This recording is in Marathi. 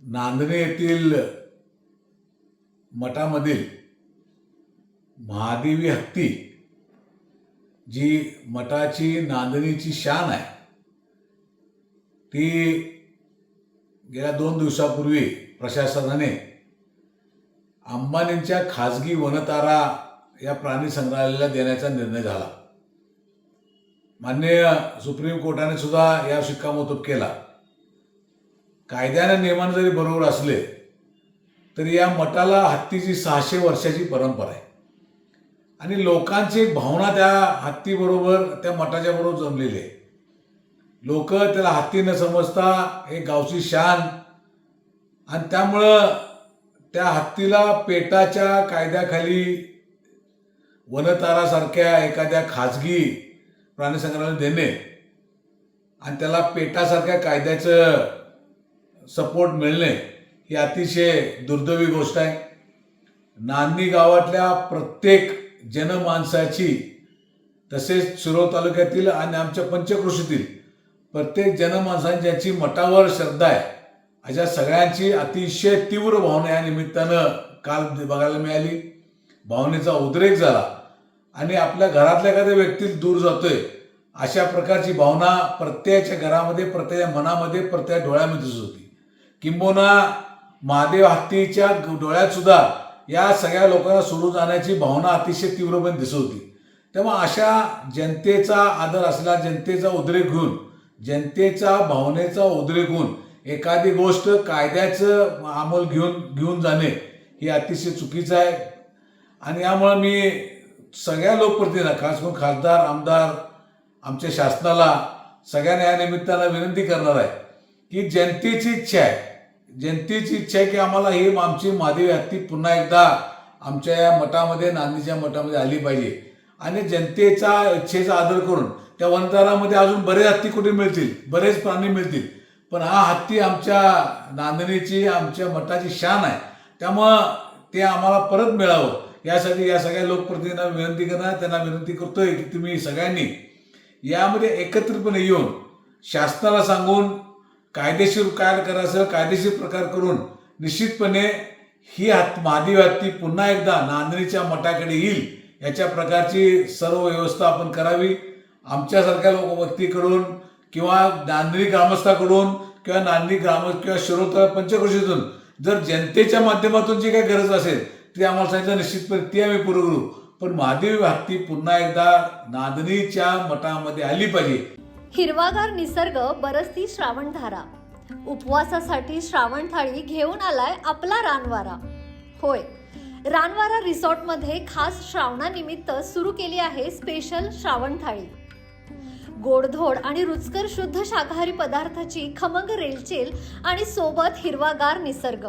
नांदणे येथील मठामधील महादेवी हत्ती जी मठाची नांदणीची शान आहे ती गेल्या दोन दिवसापूर्वी प्रशासनाने अंबानींच्या खाजगी वनतारा या प्राणी संग्रहालयाला देण्याचा निर्णय झाला. मान्य सुप्रीम कोर्टाने सुद्धा या शिक्कामोर्तब केला. कायद्याने नियमाने जरी बरोबर असले तरी या मठाला हत्तीची सहाशे वर्षाची परंपरा आहे. आणि लोकांची भावना त्या हत्तीबरोबर त्या मठाच्या बरोबर जमलेली आहे. लोक त्याला हत्ती न समजता हे गावची शान आणि त्यामुळं त्या हत्तीला पेटाच्या कायद्याखाली वनतारासारख्या एखाद्या खाजगी प्राणीसंग्रहालय देणे. आणि त्याला पेटासारख्या कायद्याचं सपोर्ट मिळणे ही अतिशय दुर्दैवी गोष्ट आहे. नांदी गावातल्या प्रत्येक जनमानसाची तसेच शिरोळ तालुक्यातील आणि आमच्या पंचकृषीतील प्रत्येक जनमानसांची ज्याची मठावर श्रद्धा आहे अशा सगळ्यांची अतिशय तीव्र भावना या निमित्तानं काल बघायला मिळाली. भावनेचा उद्रेक झाला आणि आपल्या घरातल्या एखाद्या व्यक्ती दूर जातोय. अशा प्रकारची भावना प्रत्येकाच्या घरामध्ये प्रत्येक मनामध्ये प्रत्येक डोळ्यामध्ये दिसत होती किंबहुना महादेव हत्तीच्या डोळ्यात सुद्धा या सगळ्या लोकांना सोडून जाण्याची भावना अतिशय तीव्रपणे दिसत होती तेव्हा अशा जनतेचा आदर असला जनतेचा उद्रेक घेऊन जनतेचा भावनेचा उद्रेक होऊन एखादी गोष्ट कायद्याचं अंमल घेऊन घेऊन जाणे हे अतिशय चुकीचं आहे. आणि यामुळं मी सगळ्या लोकप्रतिनिधींना खास करून खासदार आमदार आमच्या शासनाला सगळ्यांना या निमित्तानं विनंती करणार आहे की जनतेची इच्छा आहे जनतेची इच्छा आहे की आम्हाला ही आमची महादेवी हत्ती पुन्हा एकदा आमच्या या मठामध्ये नांदीच्या मठामध्ये आली पाहिजे. आणि जनतेचा इच्छेचा आदर करून त्या वनतारामध्ये अजून बरेच हत्ती कुठे मिळतील? बरेच प्राणी मिळतील. पण हा हत्ती आमच्या नांदणीची आमच्या मठाची शान आहे. त्यामुळं ते आम्हाला परत मिळावं. यासाठी या सगळ्या लोकप्रतिनिधींना विनंती करणार त्यांना विनंती करतोय की तुम्ही सगळ्यांनी यामध्ये एकत्रितपणे येऊन शासनाला सांगून कायदेशीर काय करायचं कायदेशीर प्रकार करून निश्चितपणे ही हत्ती मादी हत्ती पुन्हा एकदा नांदणीच्या मठाकडे येईल याच्या प्रकारची सर्व व्यवस्था आपण करावी. आमच्यासारख्या लोक व्यक्तीकडून किंवा नांदणी ग्रामस्थाकडून किंवा नांदणी ग्राम किंवा शिरोळ पंचक्रोशीतून जर जनतेच्या माध्यमातून जी काही गरज असेल ती आम्हाला सांगितलं निश्चितपणे ती आम्ही पुरवू. पण महादेव हत्ती पुन्हा एकदा नांदणीच्या मठामध्ये आली पाहिजे. हिरवागार निसर्ग बरसती श्रावणधारा. उपवासासाठी श्रावण थाळी घेऊन आलाय आपला रानवारा. होय रानवारा रिसॉर्टमध्ये खास श्रावणानिमित्त सुरू केली आहे स्पेशल श्रावण थाळी. गोडधोड आणि रुचकर शुद्ध शाकाहारी पदार्थाची खमंग रेलचेल आणि सोबत हिरवागार निसर्ग.